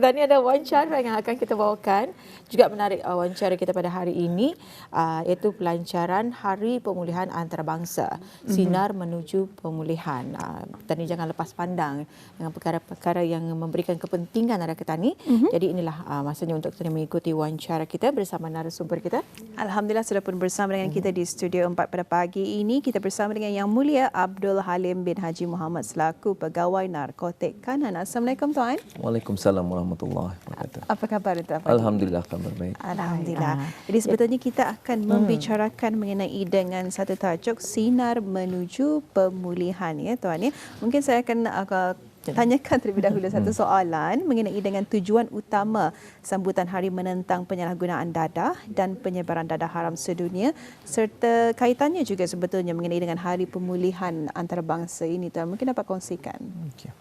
Kita ni ada wawancara yang akan kita bawakan. Juga menarik uh, wawancara kita pada hari ini uh, iaitu pelancaran Hari Pemulihan Antarabangsa. Mhm. Sinar mm-hmm. menuju pemulihan. Uh, petani jangan lepas pandang dengan perkara-perkara yang memberikan kepentingan ada petani. Mm-hmm. Jadi inilah uh, masanya untuk kita mengikuti wawancara kita bersama narasumber kita. Alhamdulillah sudah pun bersama dengan kita di Studio 4 pada pagi ini. Kita bersama dengan Yang Mulia Abdul Halim bin Haji Muhammad selaku Pegawai Narkotik Kanan. Assalamualaikum tuan. Waalaikumsalam warahmatullahi wabarakatuh. Apa khabar tuan? Alhamdulillah kabar baik. Alhamdulillah. Jadi sebetulnya kita akan hmm. membicarakan mengenai dengan satu tajuk sinar menuju pemulihan ya tuan ya. Mungkin saya akan uh, tanyakan terlebih dahulu satu hmm. soalan mengenai dengan tujuan utama sambutan hari menentang penyalahgunaan dadah dan penyebaran dadah haram sedunia serta kaitannya juga sebetulnya mengenai dengan hari pemulihan antarabangsa ini tuan mungkin dapat kongsikan. Okay.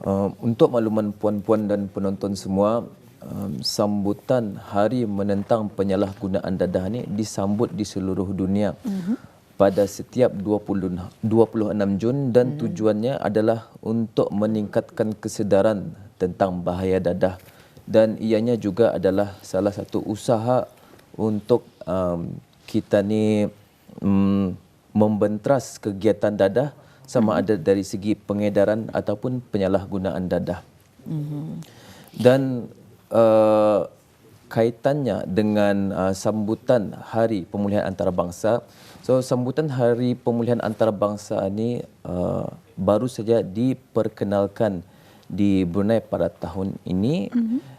Uh, untuk makluman puan-puan dan penonton semua, um, sambutan Hari Menentang Penyalahgunaan Dadah ini disambut di seluruh dunia uh-huh. pada setiap 20, 26 Jun dan uh-huh. tujuannya adalah untuk meningkatkan kesedaran tentang bahaya dadah dan ianya juga adalah salah satu usaha untuk um, kita ni um, membentras kegiatan dadah sama ada dari segi pengedaran ataupun penyalahgunaan dadah. Dan uh, kaitannya dengan uh, sambutan Hari Pemulihan Antarabangsa. So sambutan Hari Pemulihan Antarabangsa ini uh, baru saja diperkenalkan di Brunei pada tahun ini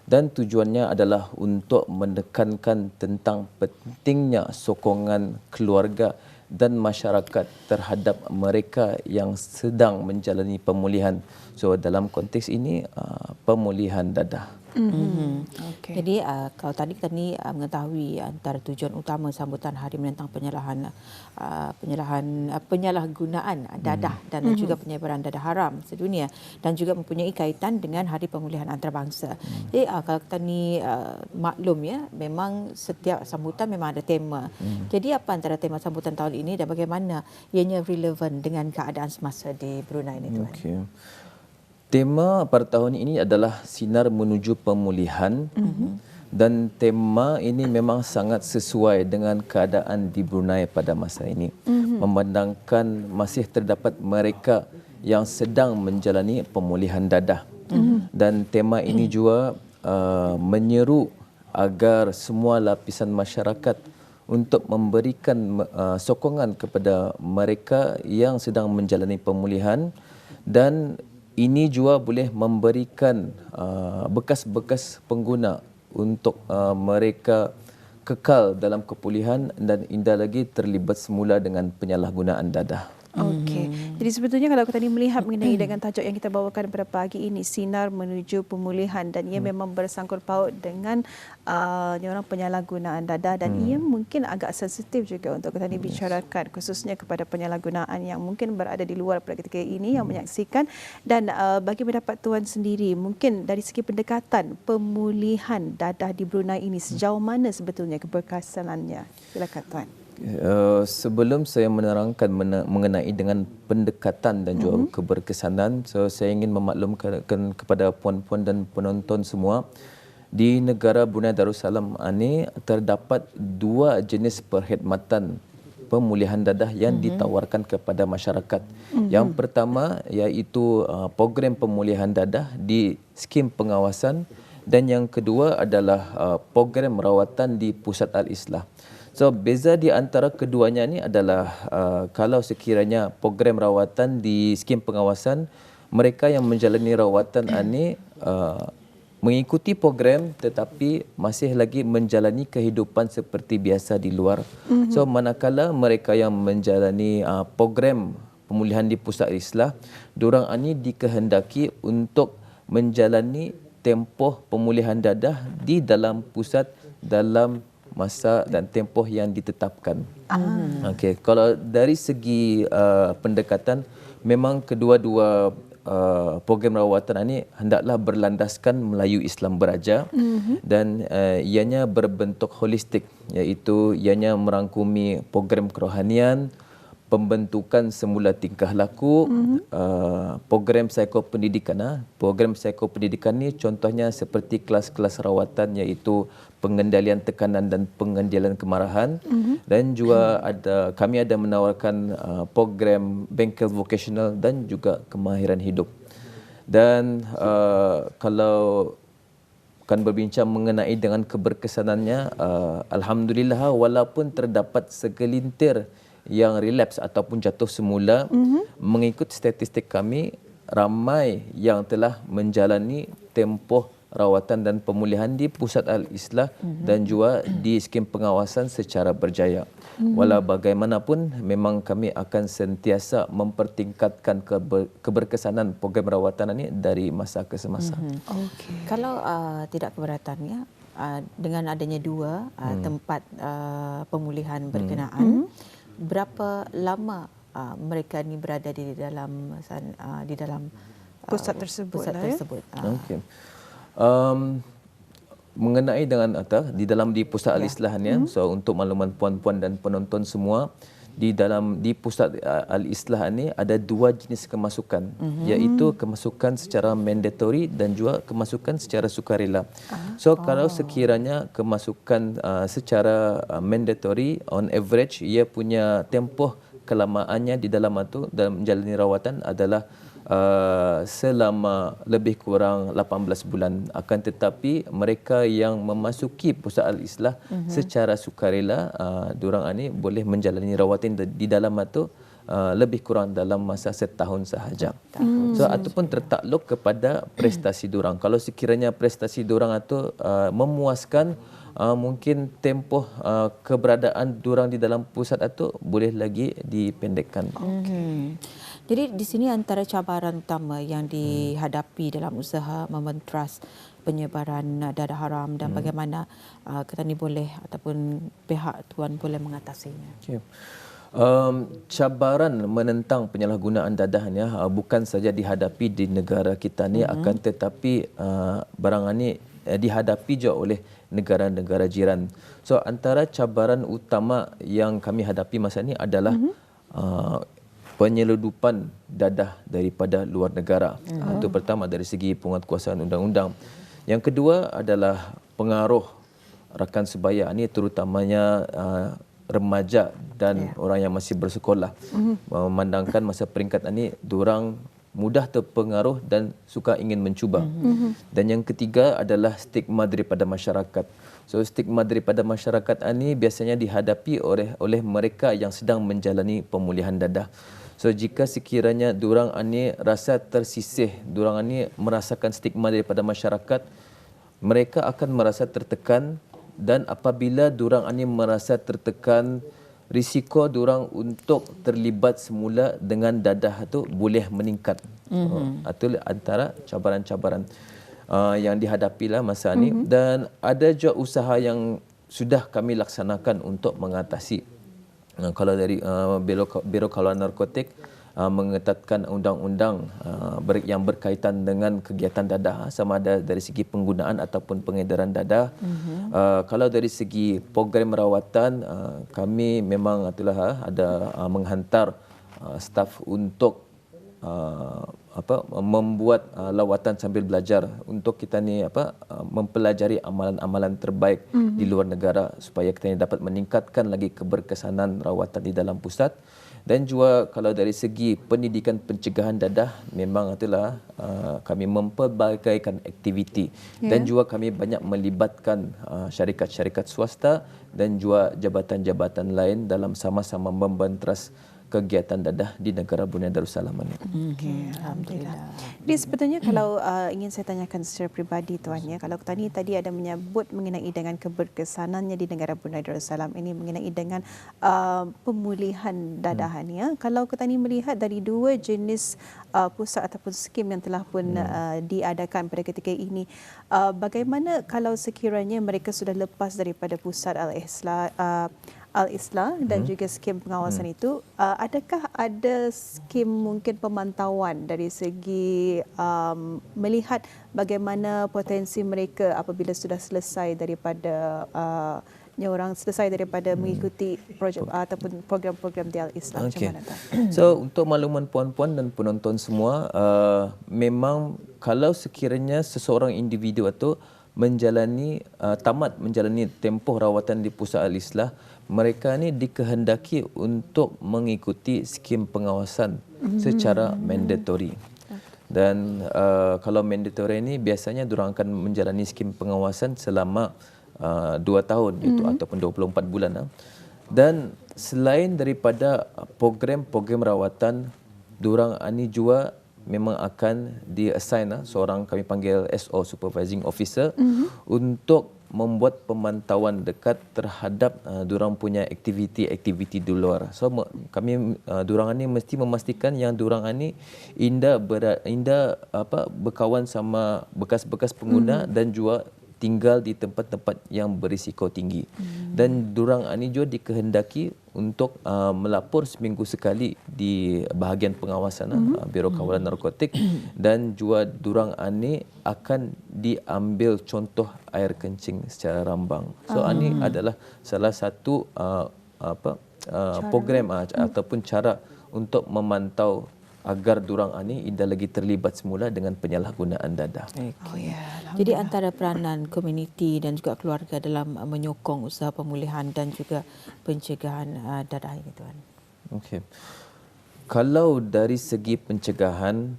dan tujuannya adalah untuk menekankan tentang pentingnya sokongan keluarga dan masyarakat terhadap mereka yang sedang menjalani pemulihan. So dalam konteks ini uh, pemulihan dadah. Mm-hmm. Okay. Jadi uh, kalau tadi kita ni uh, mengetahui antara tujuan utama sambutan Hari Menentang Penyalahan uh, penyalahan uh, penyalahgunaan dadah mm-hmm. dan mm-hmm. juga penyebaran dadah haram sedunia dan juga mempunyai kaitan dengan Hari Pemulihan Antarabangsa. Mm-hmm. Jadi uh, kalau kita ni uh, maklum ya memang setiap sambutan memang ada tema. Mm-hmm. Jadi apa antara tema sambutan tahun ini dan bagaimana ianya relevan dengan keadaan semasa di Brunei ini tuan? Okay. Tema pada tahun ini adalah sinar menuju pemulihan mm-hmm. dan tema ini memang sangat sesuai dengan keadaan di Brunei pada masa ini. Mm-hmm. Memandangkan masih terdapat mereka yang sedang menjalani pemulihan dadah. Mm-hmm. Dan tema ini juga uh, menyeru agar semua lapisan masyarakat untuk memberikan uh, sokongan kepada mereka yang sedang menjalani pemulihan dan ini juga boleh memberikan uh, bekas-bekas pengguna untuk uh, mereka kekal dalam kepulihan dan indah lagi terlibat semula dengan penyalahgunaan dadah. Okey. Hmm. Jadi sebetulnya kalau kita ni melihat mengenai dengan tajuk yang kita bawakan pada pagi ini sinar menuju pemulihan dan ia hmm. memang bersangkut paut dengan uh, orang penyalahgunaan dadah dan hmm. ia mungkin agak sensitif juga untuk kita ni yes. bicarakan khususnya kepada penyalahgunaan yang mungkin berada di luar pada ketika ini yang menyaksikan dan uh, bagi pendapat tuan sendiri mungkin dari segi pendekatan pemulihan dadah di Brunei ini sejauh mana sebetulnya keberkesanannya. Silakan tuan. Uh, sebelum saya menerangkan mengenai dengan pendekatan dan juga mm-hmm. keberkesanan, so saya ingin memaklumkan kepada puan-puan dan penonton semua di negara Brunei Darussalam ini terdapat dua jenis perkhidmatan pemulihan dadah yang mm-hmm. ditawarkan kepada masyarakat. Mm-hmm. Yang pertama iaitu uh, program pemulihan dadah di skim pengawasan dan yang kedua adalah uh, program rawatan di Pusat Al-Islah. So beza di antara keduanya ni adalah uh, kalau sekiranya program rawatan di skim pengawasan mereka yang menjalani rawatan ini uh, mengikuti program tetapi masih lagi menjalani kehidupan seperti biasa di luar. Mm-hmm. So manakala mereka yang menjalani uh, program pemulihan di pusat Islah, diorang ini dikehendaki untuk menjalani tempoh pemulihan dadah di dalam pusat dalam masa dan tempoh yang ditetapkan. Ah. Okey, kalau dari segi uh, pendekatan memang kedua-dua uh, program rawatan ini hendaklah berlandaskan Melayu Islam beraja mm-hmm. dan uh, ianya berbentuk holistik iaitu ianya merangkumi program kerohanian, pembentukan semula tingkah laku, mm-hmm. uh, program psikopendidikan. Uh. Program psikopendidikan ni contohnya seperti kelas-kelas rawatan iaitu pengendalian tekanan dan pengendalian kemarahan mm-hmm. dan juga ada kami ada menawarkan uh, program bengkel vocational dan juga kemahiran hidup. Dan uh, kalau akan berbincang mengenai dengan keberkesanannya uh, alhamdulillah walaupun terdapat segelintir yang relapse ataupun jatuh semula mm-hmm. mengikut statistik kami ramai yang telah menjalani tempoh rawatan dan pemulihan di pusat al-islah mm-hmm. dan juga di skim pengawasan secara berjaya. Mm-hmm. Walau bagaimanapun memang kami akan sentiasa mempertingkatkan keber- keberkesanan program rawatan ini dari masa ke semasa. Mm-hmm. Okay. Kalau uh, tidak keberatan ya uh, dengan adanya dua uh, mm. tempat uh, pemulihan berkenaan mm-hmm berapa lama uh, mereka ni berada di dalam uh, di dalam uh, pusat tersebut pusat lah, ya? tersebut. Ya? Okey. Um, mengenai dengan apa di dalam di pusat ya. al-islah ni mm-hmm. so untuk makluman puan-puan dan penonton semua di dalam di pusat uh, al-islah ini ada dua jenis kemasukan mm-hmm. iaitu kemasukan secara mandatory dan juga kemasukan secara sukarela. Uh, so oh. kalau sekiranya kemasukan uh, secara uh, mandatory on average ia punya tempoh kelamaannya di dalam itu dalam menjalani rawatan adalah Uh, selama lebih kurang 18 bulan akan tetapi mereka yang memasuki pusat al-islah uh-huh. secara sukarela uh, diorang ini boleh menjalani rawatan di dalam itu uh, lebih kurang dalam masa setahun sahaja. Hmm. So ataupun tertakluk kepada prestasi diorang. Kalau sekiranya prestasi diorang itu uh, memuaskan uh, mungkin tempoh uh, keberadaan diorang di dalam pusat itu boleh lagi dipendekkan. Okay. Jadi di sini antara cabaran utama yang dihadapi dalam usaha mementras penyebaran dadah haram dan hmm. bagaimana uh, kita ni boleh ataupun pihak tuan boleh mengatasinya. Okay. Um, cabaran menentang penyalahgunaan dadah ni uh, bukan saja dihadapi di negara kita ni hmm. akan tetapi uh, barang ini uh, dihadapi juga oleh negara-negara jiran. So antara cabaran utama yang kami hadapi masa ini adalah hmm. uh, penyeludupan dadah daripada luar negara. Uh-huh. Itu pertama dari segi penguatkuasaan undang-undang. Yang kedua adalah pengaruh rakan sebaya ini terutamanya uh, remaja dan yeah. orang yang masih bersekolah. Uh-huh. Memandangkan masa peringkat ini diorang mudah terpengaruh dan suka ingin mencuba. Uh-huh. Dan yang ketiga adalah stigma daripada masyarakat. So stigma daripada masyarakat ini biasanya dihadapi oleh oleh mereka yang sedang menjalani pemulihan dadah. So jika sekiranya durang ini rasa tersisih, durang ini merasakan stigma daripada masyarakat, mereka akan merasa tertekan dan apabila durang ini merasa tertekan, risiko durang untuk terlibat semula dengan dadah itu boleh meningkat. Mm-hmm. Itu antara cabaran-cabaran uh, yang dihadapilah masa ini mm-hmm. dan ada juga usaha yang sudah kami laksanakan untuk mengatasi Uh, kalau dari uh, Biro, Biro Kawalan Narkotik uh, mengetatkan undang-undang uh, ber, yang berkaitan dengan kegiatan dadah sama ada dari segi penggunaan ataupun pengedaran dadah. Mm-hmm. Uh, kalau dari segi program rawatan uh, kami memang itulah uh, ada uh, menghantar uh, staf untuk uh, apa membuat uh, lawatan sambil belajar untuk kita ni apa uh, mempelajari amalan-amalan terbaik mm-hmm. di luar negara supaya kita ni dapat meningkatkan lagi keberkesanan rawatan di dalam pusat dan juga kalau dari segi pendidikan pencegahan dadah memang itulah uh, kami mempelbagaikan aktiviti yeah. dan juga kami banyak melibatkan uh, syarikat-syarikat swasta dan juga jabatan-jabatan lain dalam sama-sama membentras kegiatan dadah di negara Brunei Darussalam ini. Okay, Alhamdulillah. Jadi sebetulnya kalau uh, ingin saya tanyakan secara peribadi tuan ya, kalau tadi tadi ada menyebut mengenai dengan keberkesanannya di negara Brunei Darussalam ini mengenai dengan uh, pemulihan dadahan hmm. ya. Kalau kita ni melihat dari dua jenis uh, pusat ataupun skim yang telah pun hmm. uh, diadakan pada ketika ini, uh, bagaimana kalau sekiranya mereka sudah lepas daripada pusat al-Islah uh, Al-Islah dan hmm. juga skim pengawasan hmm. itu uh, adakah ada skim mungkin pemantauan dari segi um, melihat bagaimana potensi mereka apabila sudah selesai daripada uh, yang orang selesai daripada mengikuti projek ataupun program-program Dial Islam Okey. macam mana? So untuk makluman puan-puan dan penonton semua, uh, memang kalau sekiranya seseorang individu itu menjalani uh, tamat menjalani tempoh rawatan di pusat al-Islah, mereka ni dikehendaki untuk mengikuti skim pengawasan secara mandatory. Dan uh, kalau mandatory ini biasanya diorang akan menjalani skim pengawasan selama uh, 2 tahun itu ataupun 24 bulan. ah. Dan selain daripada program-program rawatan, diorang ini juga memang akan di-assign ah, seorang kami panggil SO Supervising Officer untuk membuat pemantauan dekat terhadap uh, diorang punya aktiviti-aktiviti di luar. So kami uh, diorang ini mesti memastikan yang diorang ini indah ber, indah apa berkawan sama bekas-bekas pengguna dan juga tinggal di tempat-tempat yang berisiko tinggi. Hmm. Dan durang ini juga dikehendaki untuk uh, melapor seminggu sekali di bahagian pengawasan hmm. uh, Biro Kawalan Narkotik dan juga durang ini akan diambil contoh air kencing secara rambang. So uh. ini adalah salah satu uh, apa uh, program uh, ataupun cara untuk memantau agar durang ini indah lagi terlibat semula dengan penyalahgunaan dadah. Oh ya. Jadi antara peranan komuniti dan juga keluarga dalam uh, menyokong usaha pemulihan dan juga pencegahan uh, dadah ini tuan. Okey. Kalau dari segi pencegahan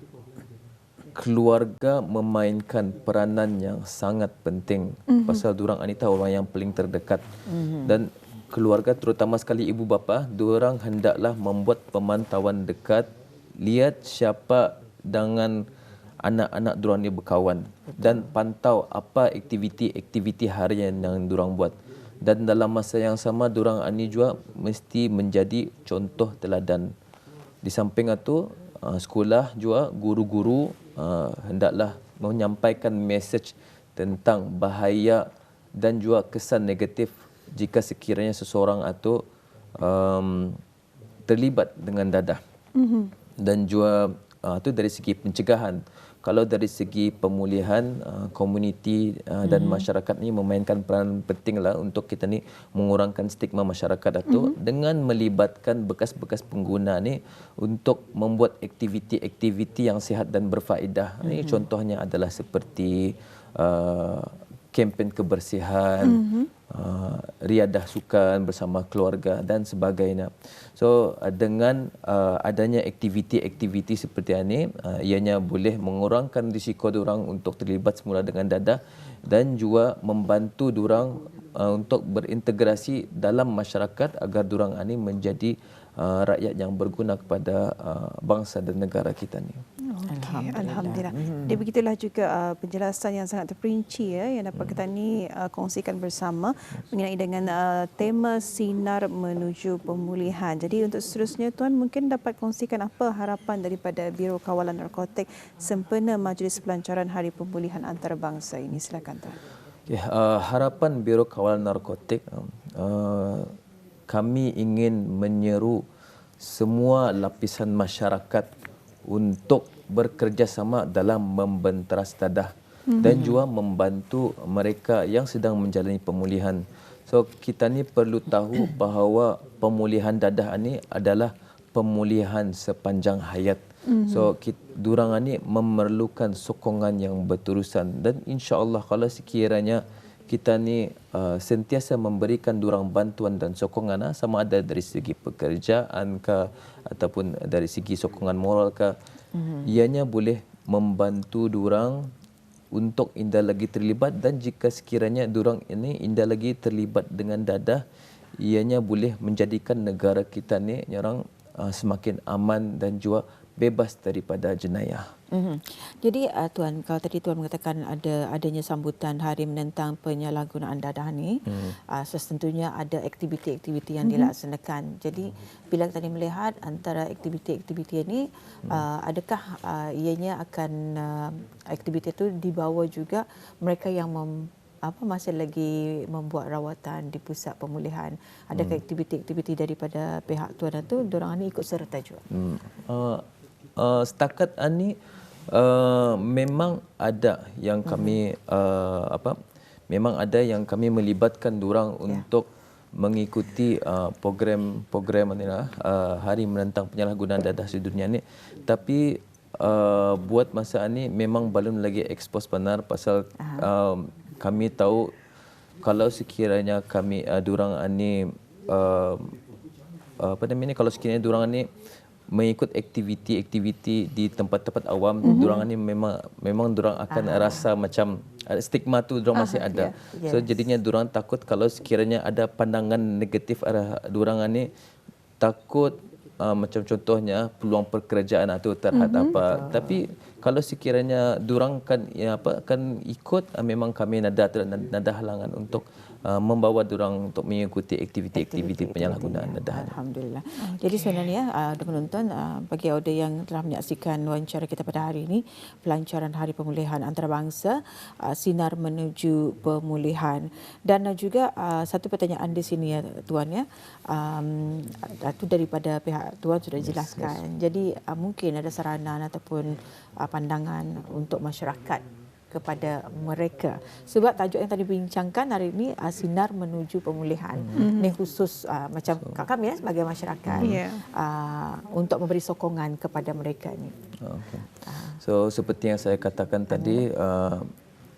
keluarga memainkan peranan yang sangat penting mm-hmm. pasal durang ni tahu orang yang paling terdekat mm-hmm. dan keluarga terutama sekali ibu bapa diorang hendaklah membuat pemantauan dekat lihat siapa dengan anak-anak diorang ni berkawan dan pantau apa aktiviti-aktiviti harian yang diorang buat dan dalam masa yang sama diorang ni juga mesti menjadi contoh teladan di samping itu uh, sekolah juga guru-guru uh, hendaklah menyampaikan mesej tentang bahaya dan juga kesan negatif jika sekiranya seseorang itu um, terlibat dengan dadah. Mm-hmm. Dan juga uh, itu dari segi pencegahan. Kalau dari segi pemulihan uh, komuniti uh, dan mm-hmm. masyarakat ni memainkan peran penting lah untuk kita ni mengurangkan stigma masyarakat itu mm-hmm. dengan melibatkan bekas-bekas pengguna ni untuk membuat aktiviti-aktiviti yang sihat dan berfaedah. Mm-hmm. Ini contohnya adalah seperti uh, kempen kebersihan, mm-hmm. uh, riadah sukan bersama keluarga dan sebagainya. So uh, dengan uh, adanya aktiviti-aktiviti seperti ini, uh, ianya boleh mengurangkan risiko orang untuk terlibat semula dengan dadah dan juga membantu orang uh, untuk berintegrasi dalam masyarakat agar orang ini menjadi uh, rakyat yang berguna kepada uh, bangsa dan negara kita ni. Okay. Alhamdulillah. Alhamdulillah. Hmm. Jadi begitulah juga uh, penjelasan yang sangat terperinci ya yang dapat kita ni uh, kongsikan bersama mengenai dengan uh, tema sinar menuju pemulihan. Jadi untuk seterusnya tuan mungkin dapat kongsikan apa harapan daripada Biro Kawalan Narkotik sempena Majlis Pelancaran Hari Pemulihan Antarabangsa ini. Silakan tuan. Okay, uh, harapan Biro Kawalan Narkotik uh, kami ingin menyeru semua lapisan masyarakat untuk bekerjasama dalam membenteras dadah mm-hmm. dan juga membantu mereka yang sedang menjalani pemulihan. So kita ni perlu tahu bahawa pemulihan dadah ini adalah pemulihan sepanjang hayat. Mm-hmm. So kita durang ni memerlukan sokongan yang berterusan dan insya-Allah kalau sekiranya kita ni uh, sentiasa memberikan durang bantuan dan sokongan uh, sama ada dari segi pekerjaan ke ataupun dari segi sokongan moral ke mm-hmm. ianya boleh membantu durang untuk indah lagi terlibat dan jika sekiranya durang ini indah lagi terlibat dengan dadah ianya boleh menjadikan negara kita ni orang uh, semakin aman dan juga bebas daripada jenayah. Mm-hmm. Jadi uh, tuan kalau tadi tuan mengatakan ada adanya sambutan hari menentang penyalahgunaan dadah ni mm. uh, setentunya ada aktiviti-aktiviti yang mm-hmm. dilaksanakan. Jadi bila tadi melihat antara aktiviti-aktiviti ini mm. uh, adakah uh, ianya akan uh, aktiviti itu dibawa juga mereka yang mem, apa masih lagi membuat rawatan di pusat pemulihan adakah hmm. aktiviti-aktiviti daripada pihak tuan itu diorang ini ikut serta juga hmm. uh, uh, setakat ini uh, memang ada yang kami uh, apa memang ada yang kami melibatkan diorang yeah. untuk mengikuti uh, program-program uh, Hari Menentang Penyalahgunaan Dadah Sedunia ni tapi uh, buat masa ni memang belum lagi expose benar pasal uh, kami tahu kalau sekiranya kami uh, diorang ni uh, apa namanya kalau sekiranya diorang ni mengikut aktiviti-aktiviti di tempat-tempat awam mm-hmm. diorang ni memang memang diorang akan uh rasa macam stigma tu diorang uh masih ada. Yeah. Yes. So jadinya diorang takut kalau sekiranya ada pandangan negatif arah diorang ni takut uh, macam contohnya peluang pekerjaan itu terhadap mm-hmm. apa. Uh. Tapi kalau sekiranya diorang kan ya apa kan ikut uh, memang kami nada nada halangan untuk Uh, membawa orang untuk mengikuti aktiviti-aktiviti penyalahgunaan dadah. Alhamdulillah. Okay. Jadi sebenarnya uh, penonton uh, bagi audio yang telah menyaksikan wawancara kita pada hari ini pelancaran Hari Pemulihan Antarabangsa uh, sinar menuju pemulihan dan uh, juga uh, satu pertanyaan di sini ya tuan ya um, itu daripada pihak tuan sudah jelaskan. Yes, yes. Jadi uh, mungkin ada saranan ataupun uh, pandangan untuk masyarakat kepada mereka. Sebab tajuk yang tadi bincangkan hari ini uh, sinar menuju pemulihan. Mm-hmm. Ini khusus uh, macam so, kami ya sebagai masyarakat yeah. uh, untuk memberi sokongan kepada mereka ini. Okay. Uh. So seperti yang saya katakan tadi uh,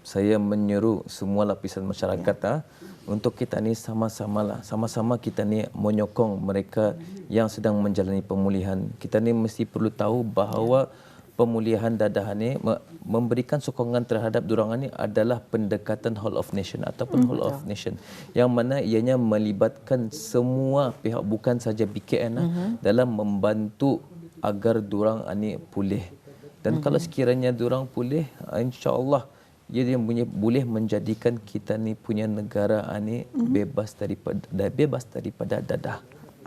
saya menyeru semua lapisan masyarakat yeah. uh, untuk kita ni sama-sama lah, sama-sama kita ni menyokong mereka yang sedang menjalani pemulihan. Kita ni mesti perlu tahu bahawa yeah pemulihan dadah ini memberikan sokongan terhadap durangan ini adalah pendekatan whole of nation ataupun whole of nation yang mana ianya melibatkan semua pihak bukan saja BKN uh-huh. dalam membantu agar durang ini pulih dan uh-huh. kalau sekiranya durang pulih insyaallah ia yang boleh menjadikan kita ni punya negara ini uh-huh. bebas daripada bebas daripada dadah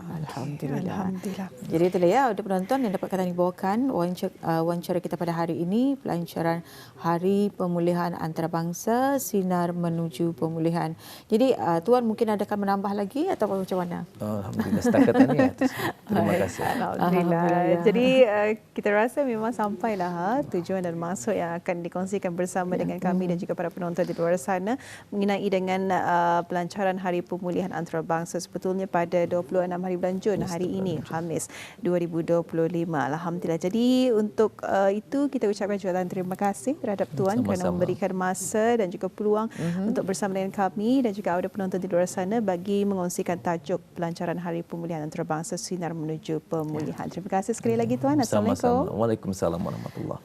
Alhamdulillah. Alhamdulillah. Jadi itulah ya untuk penonton yang dapat kami bawakan wawancara, uh, wawancara kita pada hari ini pelancaran Hari Pemulihan Antarabangsa Sinar Menuju Pemulihan. Jadi uh, tuan mungkin ada akan menambah lagi atau macam mana? Oh, Alhamdulillah setakat ini ya. Terima kasih. Alhamdulillah. Alhamdulillah. Jadi uh, kita rasa memang sampailah ha, tujuan dan maksud yang akan dikongsikan bersama ya. dengan kami hmm. dan juga para penonton di luar sana mengenai dengan uh, pelancaran Hari Pemulihan Antarabangsa sebetulnya pada 26 hari bulan Jun hari ini Khamis 2025 alhamdulillah jadi untuk uh, itu kita ucapkan jualan terima kasih terhadap tuan Sama-sama. kerana memberikan masa dan juga peluang uh-huh. untuk bersama dengan kami dan juga ada penonton di luar sana bagi mengongsikan tajuk pelancaran hari pemulihan antarabangsa sinar menuju pemulihan ya. terima kasih sekali lagi tuan assalamualaikum Sama-sama. Waalaikumsalam warahmatullahi